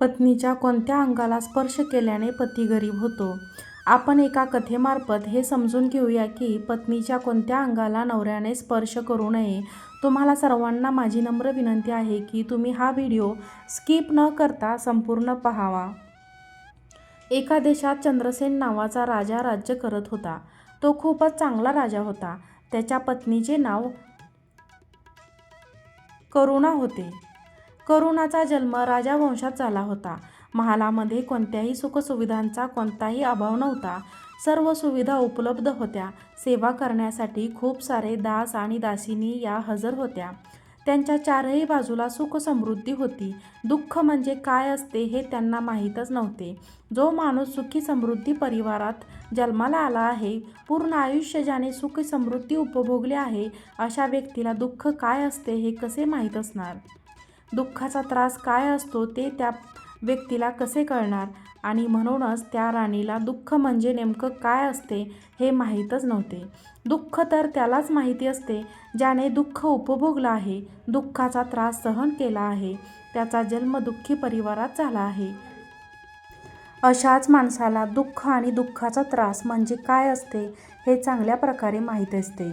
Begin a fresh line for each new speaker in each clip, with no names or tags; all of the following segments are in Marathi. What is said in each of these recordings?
पत्नीच्या कोणत्या अंगाला स्पर्श केल्याने पती गरीब होतो? आपण एका कथेमार्फत हे समजून घेऊया की पत्नीच्या कोणत्या अंगाला नवऱ्याने स्पर्श करू नये. तुम्हाला सर्वांना माझी नम्र विनंती आहे की तुम्ही हा व्हिडिओ स्किप न करता संपूर्ण पहावा. एका देशात चंद्रसेन नावाचा राजा राज्य करत होता. तो खूपच चांगला राजा होता. त्याच्या पत्नीचे नाव करुणा होते. करुणाचा जन्म राजावंशात झाला होता. महालामध्ये कोणत्याही सुखसुविधांचा कोणताही अभाव नव्हता. सर्व सुविधा उपलब्ध होत्या. सेवा करण्यासाठी खूप सारे दास आणि दासिनी या हजर होत्या. त्यांच्या चारही बाजूला सुख समृद्धी होती. दुःख म्हणजे काय असते हे त्यांना माहीतच नव्हते. जो माणूस सुखी समृद्धी परिवारात जन्माला आला आहे पूर्ण आयुष्य ज्याने सुखी समृद्धी उपभोगली आहे अशा व्यक्तीला दुःख काय असते हे कसे माहीत असणार? दुःखाचा त्रास काय असतो ते त्या व्यक्तीला कसे कळणार? आणि म्हणूनच त्या राणीला दुःख म्हणजे नेमकं काय असते हे माहीतच नव्हते. दुःख तर त्यालाच माहिती असते ज्याने दुःख उपभोगलं आहे दुःखाचा त्रास सहन केला आहे त्याचा जन्म दुःखी परिवारात झाला आहे. अशाच माणसाला दुःख आणि दुःखाचा त्रास म्हणजे काय असते हे चांगल्या प्रकारे माहीत असते.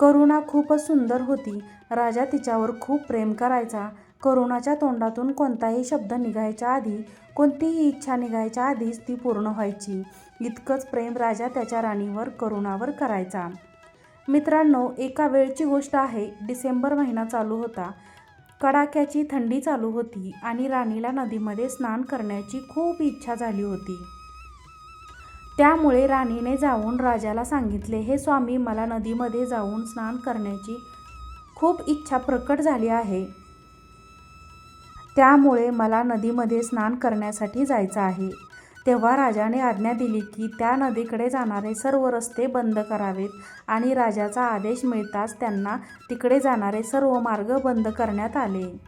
करुणा खूपच सुंदर होती. राजा तिच्यावर खूप प्रेम करायचा. करुणाच्या तोंडातून कोणताही शब्द निघायच्या आधी कोणतीही इच्छा निघायच्या आधीच ती पूर्ण व्हायची. इतकंच प्रेम राजा त्याच्या राणीवर करुणावर करायचा. मित्रांनो एका वेळची गोष्ट आहे डिसेंबर महिना चालू होता. कडाक्याची थंडी चालू होती आणि राणीला नदीमध्ये स्नान करण्याची खूप इच्छा झाली होती. त्यामुळे राणीने जाऊन राजाला सांगितले हे स्वामी मला नदीमध्ये जाऊन स्नान करण्याची खूप इच्छा प्रकट झाली आहे. त्यामुळे मला नदीमध्ये स्नान करण्यासाठी जायचं आहे. तेव्हा राजाने आज्ञा दिली की त्या नदीकडे जाणारे सर्व रस्ते बंद करावेत आणि राजाचा आदेश मिळताच त्यांना तिकडे जाणारे सर्व मार्ग बंद करण्यात आले.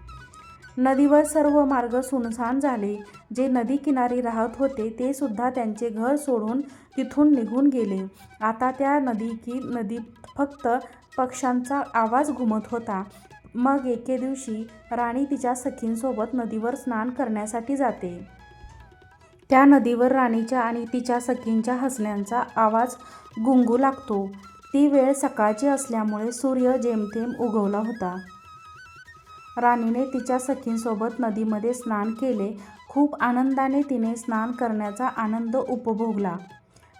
नदीवर सर्व मार्ग सुनसान झाले. जे नदी किनारी राहत होते ते सुद्धा त्यांचे घर सोडून तिथून निघून गेले. आता त्या नदी की नदीत फक्त पक्ष्यांचा आवाज घुमत होता. मग एके दिवशी राणी तिच्या सखींसोबत नदीवर स्नान करण्यासाठी जाते. त्या नदीवर राणीच्या आणि तिच्या सखींच्या हसण्यांचा आवाज गुंगू लागतो. ती वेळ सकाळची असल्यामुळे सूर्य जेमतेम उगवला होता. राणीने तिच्या सखींसोबत नदीमध्ये स्नान केले. खूप आनंदाने तिने स्नान करण्याचा आनंद उपभोगला.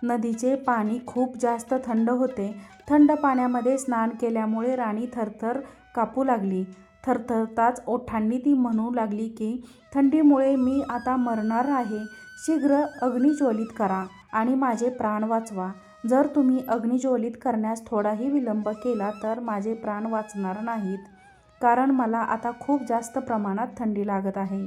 नदीचे पाणी खूप जास्त थंड होते. थंड पाण्यामध्ये स्नान केल्यामुळे राणी थरथर कापू लागली. थरथरताच ओठांनी ती म्हणू लागली की थंडीमुळे मी आता मरणार आहे. शीघ्र अग्निज्वलित करा आणि माझे प्राण वाचवा. जर तुम्ही अग्निज्वलित करण्यास थोडाही विलंब केला तर माझे प्राण वाचणार नाहीत. कारण मला आता खूप जास्त प्रमाणात थंडी लागत आहे.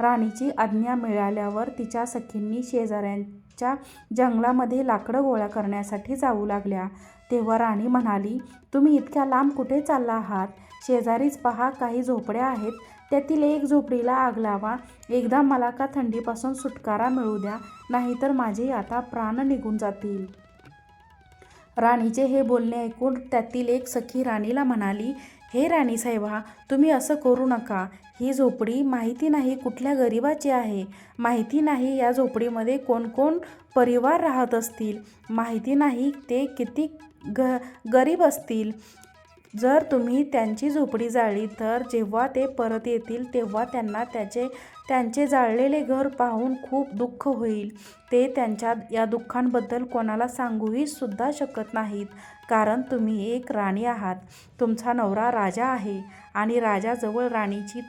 राणीची आज्ञा मिळाल्यावर तिच्या सखींनी शेजाऱ्यांच्या जंगलामध्ये लाकडं गोळा करण्यासाठी जाऊ लागल्या. तेव्हा राणी म्हणाली तुम्ही इतक्या लांब कुठे चालला आहात? शेजारीच पहा काही झोपड्या आहेत. त्यातील एक झोपडीला आग लावा. एकदा मला का थंडीपासून सुटकारा मिळू द्या नाहीतर माझे आता प्राण निघून जातील. राणीचे हे बोलणे ऐकून त्यातील एक सखी राणीला म्हणाली हे राणी साहेबा तुम्ही असं करू नका. ही झोपडी माहिती नाही कुठल्या गरिबाची आहे. माहिती नाही या झोपडीमध्ये कोण कोण परिवार राहत असतील. माहिती नाही ते किती ग गरीब असतील. जर तुम्ही त्यांची झोपडी जाळली तर जेव्हा ते परत येतील तेव्हा त्यांना त्याचे त्यांचे जाळलेले घर पाहून खूप दुःख होईल. ते त्यांच्या या दुःखांबद्दल कोणाला सांगूही सुद्धा शकत नाहीत. कारण तुम्ही एक राणी आहात. तुमचा नवरा राजा आहे आणि राजाजवळ राणीची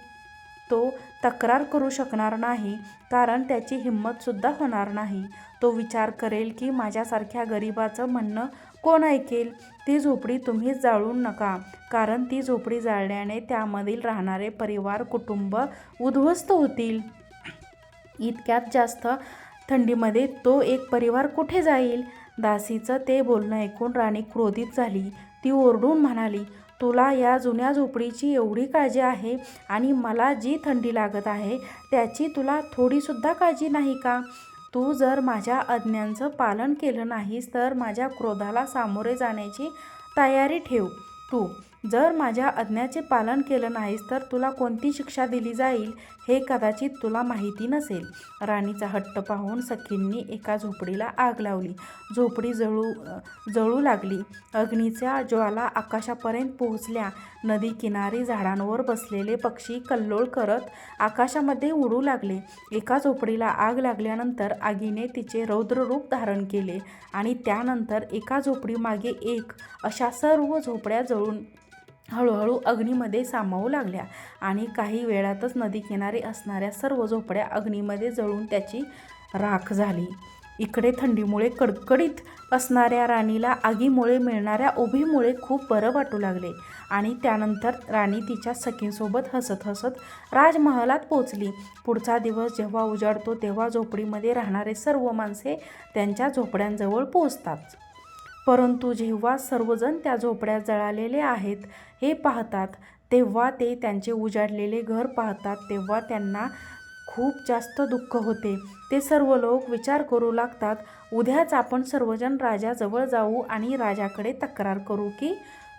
तो तक्रार करू शकणार नाही कारण त्याची हिंमतसुद्धा होणार नाही. तो विचार करेल की माझ्यासारख्या गरिबाचं म्हणणं कोण ऐकेल? ती झोपडी तुम्हीच जाळून नका कारण ती झोपडी जाळल्याने त्यामधील राहणारे परिवार कुटुंब उद्ध्वस्त होतील. इतक्यात जास्त थंडीमध्ये तो एक परिवार कुठे जाईल? दासीचं ते बोलणं ऐकून राणी क्रोधित झाली. ती ओरडून म्हणाली तुला या जुन्या झोपडीची एवढी काळजी आहे आणि मला जी थंडी लागत आहे त्याची तुला थोडीसुद्धा काळजी नाही का? तू जर माझ्या आज्ञांचं पालन केलं नाहीस तर माझ्या क्रोधाला सामोरे जाण्याची तयारी ठेव. तू जर माझ्या आज्ञाचे पालन केलं नाहीस तर तुला कोणती शिक्षा दिली जाईल हे कदाचित तुला माहिती नसेल. राणीचा हट्ट पाहून सखींनी एका झोपडीला आग लावली. झोपडी जळू जळू लागली. अग्नीच्या ज्वाला आकाशापर्यंत पोहोचल्या. नदी किनारी झाडांवर बसलेले पक्षी कल्लोळ करत आकाशामध्ये उडू लागले. एका झोपडीला आग लागल्यानंतर आगीने तिचे रौद्ररूप धारण केले आणि त्यानंतर एका झोपडीमागे एक अशा सर्व झोपड्या जळून हळूहळू अग्नीमध्ये सामावू लागल्या आणि काही वेळातच नदीकिनारी असणाऱ्या सर्व झोपड्या अग्नीमध्ये जळून त्याची राख झाली. इकडे थंडीमुळे कडकडीत असणाऱ्या राणीला आगीमुळे मिळणाऱ्या उभीमुळे खूप बरं वाटू लागले आणि त्यानंतर राणी तिच्या सखींसोबत हसत हसत राजमहालात पोचली पुढचा दिवस जेव्हा उजाडतो तेव्हा झोपडीमध्ये राहणारे सर्व माणसे त्यांच्या झोपड्यांजवळ पोचतात परंतु जेव्हा सर्वजण त्या झोपड्या जळालेले आहेत हे पाहतात तेव्हा ते त्यांचे उजाडलेले घर पाहतात तेव्हा त्यांना खूप जास्त दुःख होते. ते सर्व लोक विचार करू लागतात उद्याच आपण सर्वजण राजाजवळ जाऊ आणि राजाकडे तक्रार करू की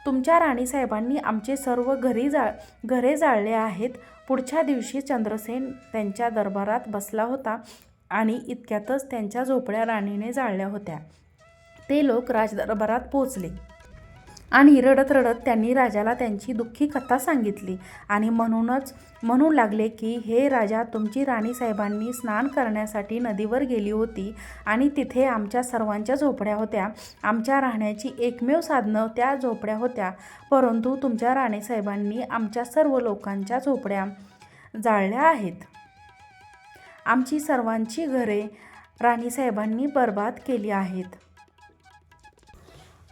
तुमच्या राणीसाहेबांनी आमचे सर्व घरी जा घरे जाळले आहेत. पुढच्या दिवशी चंद्रसेन त्यांच्या दरबारात बसला होता आणि इतक्यातच त्यांच्या झोपड्या राणीने जाळल्या होत्या. ते लोक राजदरबारात पोचले आणि रडत रडत त्यांनी राजाला त्यांची दुःखी कथा सांगितली. आणि म्हणूनच म्हणू लागले की हे राजा तुमची राणीसाहेबांनी स्नान करण्यासाठी नदीवर गेली होती आणि तिथे आमच्या सर्वांच्या झोपड्या होत्या. आमच्या राहण्याची एकमेव साधनं त्या झोपड्या होत्या. परंतु तुमच्या राणीसाहेबांनी आमच्या सर्व लोकांच्या झोपड्या जाळल्या आहेत. आमची सर्वांची घरे राणीसाहेबांनी बर्बाद केली आहेत.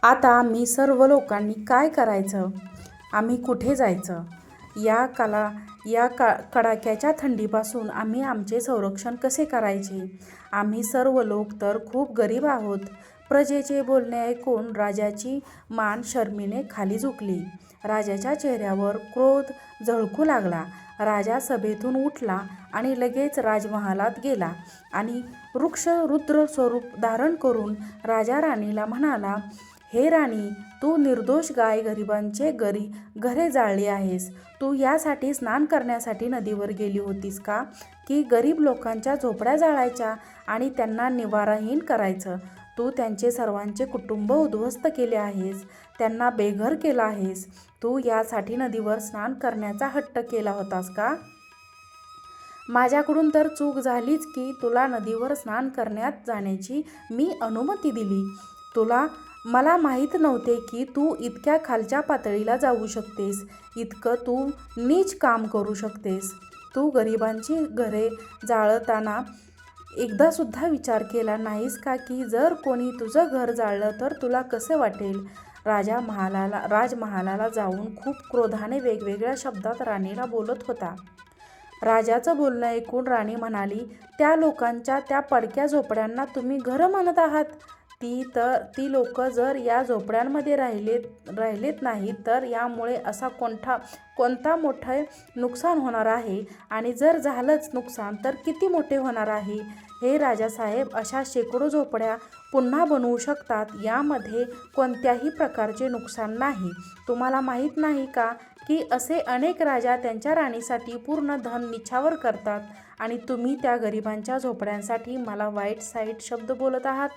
आता आम्ही सर्व लोकांनी काय करायचं? आम्ही कुठे जायचं? या कला या का कडाक्याच्या थंडीपासून आम्ही आमचे संरक्षण कसे करायचे? आम्ही सर्व लोक तर खूप गरीब आहोत. प्रजेचे बोलणे ऐकून राजाची मान शर्मीने खाली झुकली. राजाच्या चेहऱ्यावर क्रोध झळकू लागला. राजा सभेतून उठला आणि लगेच राजमहालात गेला आणि वृक्ष रुद्र स्वरूप धारण करून राजा राणीला म्हणाला हे राणी तू निर्दोष गाय गरिबांचे गरी घरे जाळली आहेस. तू यासाठी स्नान करण्यासाठी नदीवर गेली होतीस का? की गरीब लोकांच्या झोपड्या जाळायच्या आणि त्यांना निवाराहीन करायचं? तू त्यांचे सर्वांचे कुटुंब उद्ध्वस्त केले आहेस. त्यांना बेघर केला आहेस. तू यासाठी नदीवर स्नान करण्याचा हट्ट केला होतास का? माझ्याकडून तर चूक झालीच की तुला नदीवर स्नान करण्यात जाण्याची मी अनुमती दिली. तुला मला माहीत नव्हते की तू इतक्या खालच्या पातळीला जाऊ शकतेस. इतकं तू नीच काम करू शकतेस. तू गरिबांची घरे जाळताना एकदासुद्धा विचार केला नाहीस का की जर कोणी तुझं घर जाळलं तर तुला कसं वाटेल? राजा महालाला राजमहालाला जाऊन खूप क्रोधाने वेगवेगळ्या शब्दात राणीला बोलत होता. राजाचं बोलणं ऐकून राणी म्हणाली त्या लोकांच्या त्या पडक्या झोपड्यांना तुम्ही घरं म्हणत आहात? ती तर ती लोक जर या झोपड्यांमध्ये राहिलेत राहिलेत नाही तर यामुळे असा कोणता कोणता मोठं नुकसान होणार आहे? आणि जर झालंच नुकसान तर किती मोठे होणार आहे? हे राजासाहेब अशा शेकडो झोपड्या पुन्हा बनवू शकतात? यामध्ये कोणत्याही प्रकारचे नुकसान नाही. तुम्हाला माहीत नाही का की असे अनेक राजा त्यांच्या राणीसाठी पूर्ण धन निछावर करतात? आणि तुम्ही त्या गरिबांच्या झोपड्यांसाठी मला वाईट साईट शब्द बोलत आहात?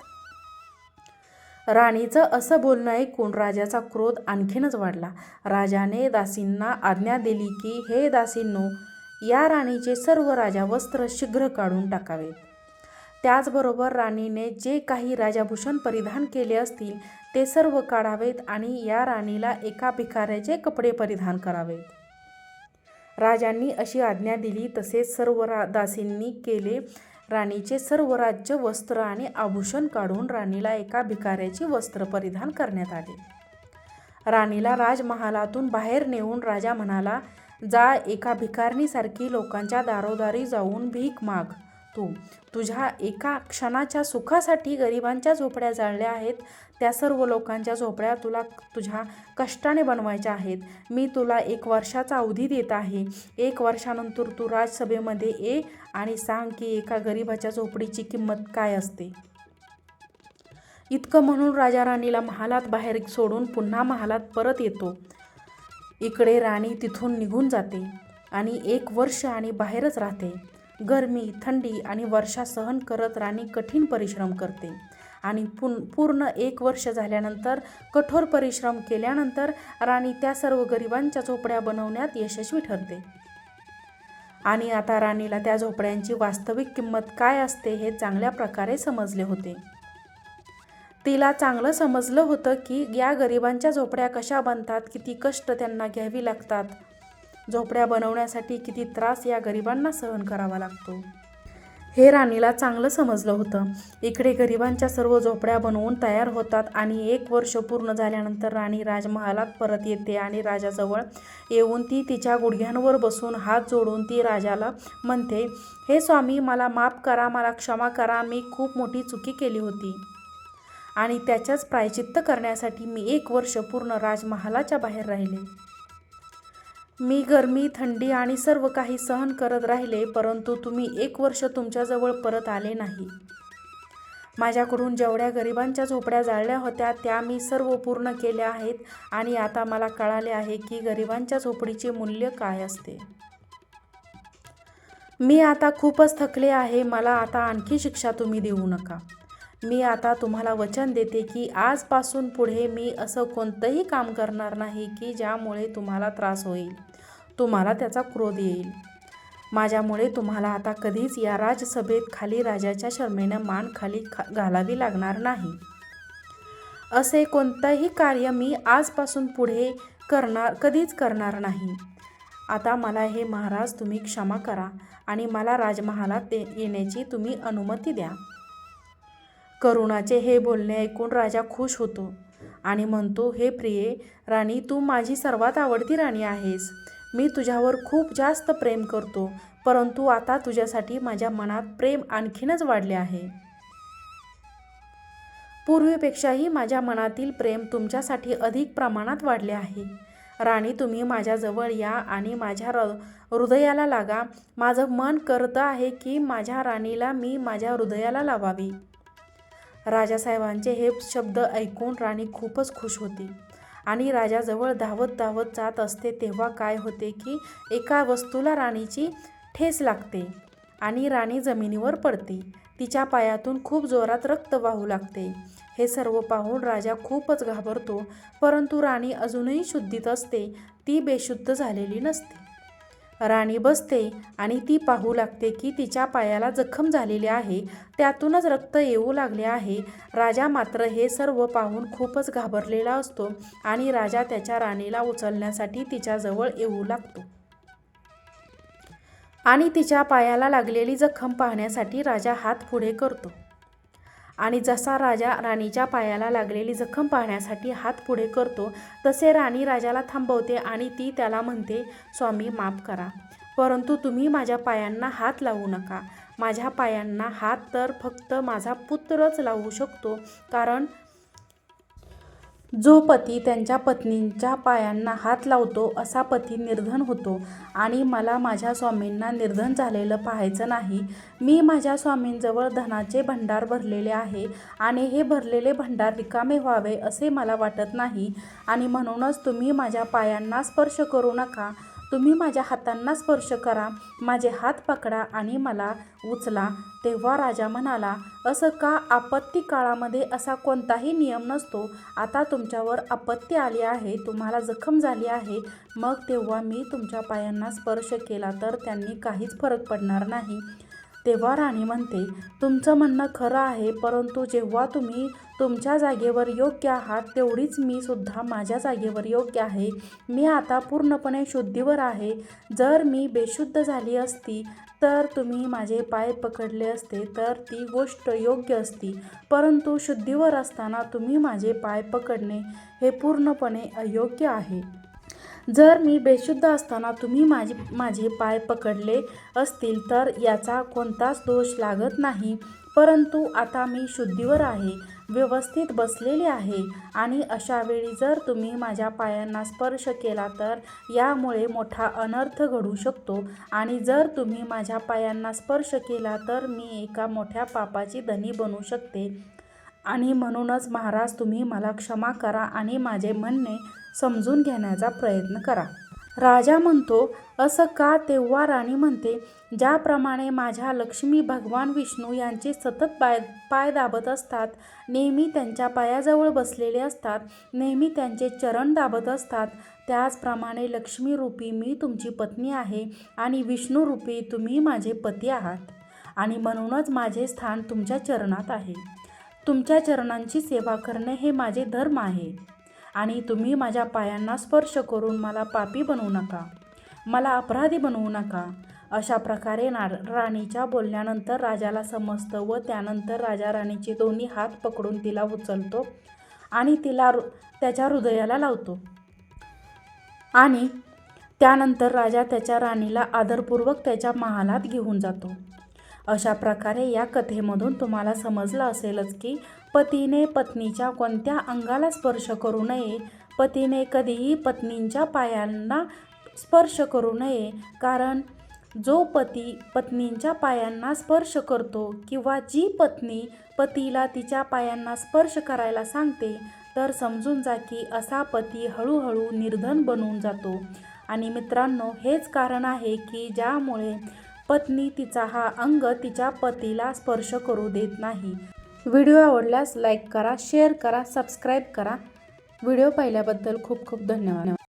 राणीचं असं बोलणं ऐकून राजाचा क्रोध आणखीनच वाढला. राजाने दासींना आज्ञा दिली की हे दासींनो या राणीचे सर्व राजा वस्त्र शीघ्र काढून टाकावेत. त्याचबरोबर राणीने जे काही राजाभूषण परिधान केले असतील ते सर्व काढावेत आणि या राणीला एका भिकाऱ्याचे कपडे परिधान करावेत. राजांनी अशी आज्ञा दिली तसेच सर्व रा दासींनी केले. राणीचे सर्व राज्य वस्त्र आणि आभूषण काढून राणीला एका भिकाऱ्याची वस्त्र परिधान करण्यात आले. राणीला राजमहालातून बाहेर नेऊन राजा म्हणाला जा एका भिकारणीसारखी लोकांच्या दारोदारी जाऊन भीक माग. तू तुझ्या एका क्षणाच्या सुखासाठी गरिबांच्या झोपड्या जाळल्या आहेत त्या सर्व लोकांच्या झोपड्या तुला तुझ्या कष्टाने बनवायच्या आहेत. मी तुला एक वर्षाचा अवधी देत आहे. एक वर्षानंतर तू राजसभेमध्ये ये आणि सांग की एका गरिबाच्या झोपडीची किंमत काय असते. इतकं म्हणून राजा राणीला महालात बाहेर सोडून पुन्हा महालात परत येतो. इकडे राणी तिथून निघून जाते आणि एक वर्ष आणि बाहेरच राहते. गरमी थंडी आणि वर्षा सहन करत राणी कठीण परिश्रम करते. आणि पुन पूर्ण एक वर्ष झाल्यानंतर कठोर परिश्रम केल्यानंतर राणी त्या सर्व गरिबांच्या झोपड्या बनवण्यात यशस्वी ठरते. आणि आता राणीला त्या झोपड्यांची वास्तविक किंमत काय असते हे चांगल्या प्रकारे समजले होते. तिला चांगलं समजलं होतं की या गरिबांच्या झोपड्या कशा बनतात किती कष्ट त्यांना घ्यावी लागतात. झोपड्या बनवण्यासाठी किती त्रास या गरिबांना सहन करावा लागतो. हे राणीला चांगलं समजलं होतं. इकडे गरिबांच्या सर्व झोपड्या बनवून तयार होतात आणि एक वर्ष पूर्ण झाल्यानंतर राणी राजमहालात परत येते आणि राजाजवळ येऊन ती तिच्या गुडघ्यांवर बसून हात जोडून ती राजाला म्हणते हे स्वामी मला माफ करा मला क्षमा करा मी खूप मोठी चुकी केली होती. आणि त्याच्याच प्रायचित्त करण्यासाठी मी एक वर्ष पूर्ण राजमहालाच्या बाहेर राहिले. मी गरमी थंडी आणि सर्व काही सहन करत राहिले परंतु तुम्ही एक वर्ष तुमच्याजवळ परत आले नाही. माझ्याकडून जेवढ्या गरिबांच्या झोपड्या जाळल्या होत्या त्या मी सर्व पूर्ण केल्या आहेत आणि आता मला कळाले आहे की गरिबांच्या झोपडीचे मूल्य काय असते. मी आता खूपच थकले आहे मला आता आणखी शिक्षा तुम्ही देऊ नका. मी आता तुम्हाला वचन देते की आजपासून पुढे मी असं कोणतंही काम करणार नाही की ज्यामुळे तुम्हाला त्रास होईल. तुम्हाला त्याचा क्रोध येईल. माझ्यामुळे तुम्हाला आता कधीच या राजसभेत खाली राजाच्या शर्मेनं मान खाली खा घालावी लागणार नाही. असे कोणतंही कार्य मी आजपासून पुढे करणार कधीच करणार नाही. आता मला हे महाराज तुम्ही क्षमा करा आणि मला राजमहालात येण्याची तुम्ही अनुमती द्या. करुणाचे हे बोलणे ऐकून राजा खुश होतो आणि म्हणतो हे प्रिये राणी तू माझी सर्वात आवडती राणी आहेस. मी तुझ्यावर खूप जास्त प्रेम करतो परंतु आता तुझ्यासाठी माझ्या मनात प्रेम आणखीनच वाढले आहे. पूर्वीपेक्षाही माझ्या मनातील प्रेम तुमच्यासाठी अधिक प्रमाणात वाढले आहे. राणी तुम्ही माझ्याजवळ या आणि माझ्या र हृदयाला लागा. माझं मन करतं आहे की माझ्या राणीला मी माझ्या हृदयाला लावावी. राजासाहेबांचे हे शब्द ऐकून राणी खूपच खुश होती. आणि राजाजवळ धावत धावत जात असते तेव्हा काय होते की एका वस्तूला राणीची ठेस लागते आणि राणी जमिनीवर पडते. तिच्या पायातून खूप जोरात रक्त वाहू लागते. हे सर्व पाहून राजा खूपच घाबरतो परंतु राणी अजूनही शुद्धीत असते. ती बेशुद्ध झालेली नसते. राणी बसते आणि ती पाहू लागते की तिच्या पायाला जखम झालेली आहे. त्यातूनच रक्त येऊ लागले आहे. राजा मात्र हे सर्व पाहून खूपच घाबरलेला असतो आणि राजा त्याच्या राणीला उचलण्यासाठी तिच्याजवळ येऊ लागतो. आणि तिच्या पायाला लागलेली जखम पाहण्यासाठी राजा हात पुढे करतो. आणि जसा राजा राणीच्या पायाला लागलेली जखम पाहण्यासाठी हात पुढे करतो तसे राणी राजाला थांबवते आणि ती त्याला म्हणते स्वामी माफ करा. परंतु तुम्ही माझ्या पायांना हात लावू नका. माझ्या पायांना हात तर फक्त माझा पुत्रच लावू शकतो कारण जो पती त्यांच्या पत्नींच्या पायांना हात लावतो असा पती निर्धन होतो. आणि मला माझ्या स्वामींना निर्धन झालेलं पाहायचं नाही. मी माझ्या स्वामींजवळ धनाचे भंडार भरलेले आहे आणि हे भरलेले भंडार रिकामे व्हावे असे मला वाटत नाही. आणि म्हणूनच तुम्ही माझ्या पायांना स्पर्श करू नका. तुम्ही माझ्या हातांना स्पर्श करा माझे हात पकडा आणि मला उचला. तेव्हा राजा म्हणाला असं का आपत्ती काळामध्ये असा कोणताही नियम नसतो? आता तुमच्यावर आपत्ती आली आहे तुम्हाला जखम झाली आहे. मग तेव्हा मी तुमच्या पायांना स्पर्श केला तर त्यांनी काहीच फरक पडणार नाही. तेव्हा राणी म्हणते तुमचं म्हणणं खरं आहे परंतु जेव्हा तुम्ही तुमच्या जागेवर योग्य आहात तेवढीच मी सुद्धा माझ्या जागेवर योग्य आहे. मी आता पूर्णपणे शुद्धीवर आहे. जर मी बेशुद्ध झाली असती तर तुम्ही माझे पाय पकडले असते तर ती गोष्ट योग्य असती. परंतु शुद्धीवर असताना तुम्ही माझे पाय पकडणे हे पूर्णपणे अयोग्य आहे. जर मी बेशुद्ध असताना तुम्ही माझे माझे पाय पकडले असतील तर याचा कोणताच दोष लागत नाही. परंतु आता मी शुद्धीवर आहे व्यवस्थित बसलेले आहे आणि अशा वेळी जर तुम्ही माझ्या पायांना स्पर्श केला तर यामुळे मोठा अनर्थ घडू शकतो. आणि जर तुम्ही माझ्या पायांना स्पर्श केला तर मी एका मोठ्या पापाची धनी बनू शकते. आणि म्हणूनच महाराज तुम्ही मला क्षमा करा आणि माझे म्हणणे समजून घेण्याचा प्रयत्न करा. राजा म्हणतो असं का तेव्हा राणी म्हणते ज्याप्रमाणे माझ्या लक्ष्मी भगवान विष्णू यांचे सतत पाय पाय दाबत असतात नेहमी त्यांच्या पायाजवळ बसलेले असतात नेहमी त्यांचे चरण दाबत असतात त्याचप्रमाणे लक्ष्मीरूपी मी तुमची पत्नी आहे आणि विष्णूरूपी तुम्ही माझे पती आहात. आणि म्हणूनच माझे स्थान तुमच्या चरणात आहे. तुमच्या चरणांची सेवा करणे हे माझे धर्म आहे. आणि तुम्ही माझ्या पायांना स्पर्श करून मला पापी बनवू नका. मला अपराधी बनवू नका. अशा प्रकारे ना राणीच्या बोलण्यानंतर राजाला समजतं व त्यानंतर राजा राणीचे दोन्ही हात पकडून तिला उचलतो आणि तिला त्याच्या हृदयाला लावतो. आणि त्यानंतर राजा त्याच्या राणीला आदरपूर्वक त्याच्या महालात घेऊन जातो. अशा प्रकारे या कथेमधून तुम्हाला समजलं असेलच की पतीने पत्नीच्या कोणत्या अंगाला स्पर्श करू नये. पतीने कधीही पत्नींच्या पायांना स्पर्श करू नये. कारण जो पती पत्नींच्या पायांना स्पर्श करतो किंवा जी पत्नी पतीला तिच्या पायांना स्पर्श करायला सांगते तर समजून जा की असा पती हळूहळू निर्धन बनून जातो. आणि मित्रांनो हेच कारण आहे की ज्यामुळे पत्नी तिचा हा अंग तिच्या पतीला स्पर्श करू देत नाही. व्हिडिओ आवडल्यास लाईक करा शेअर करा सबस्क्राईब करा. व्हिडिओ पाहिल्याबद्दल खूप खूप धन्यवाद.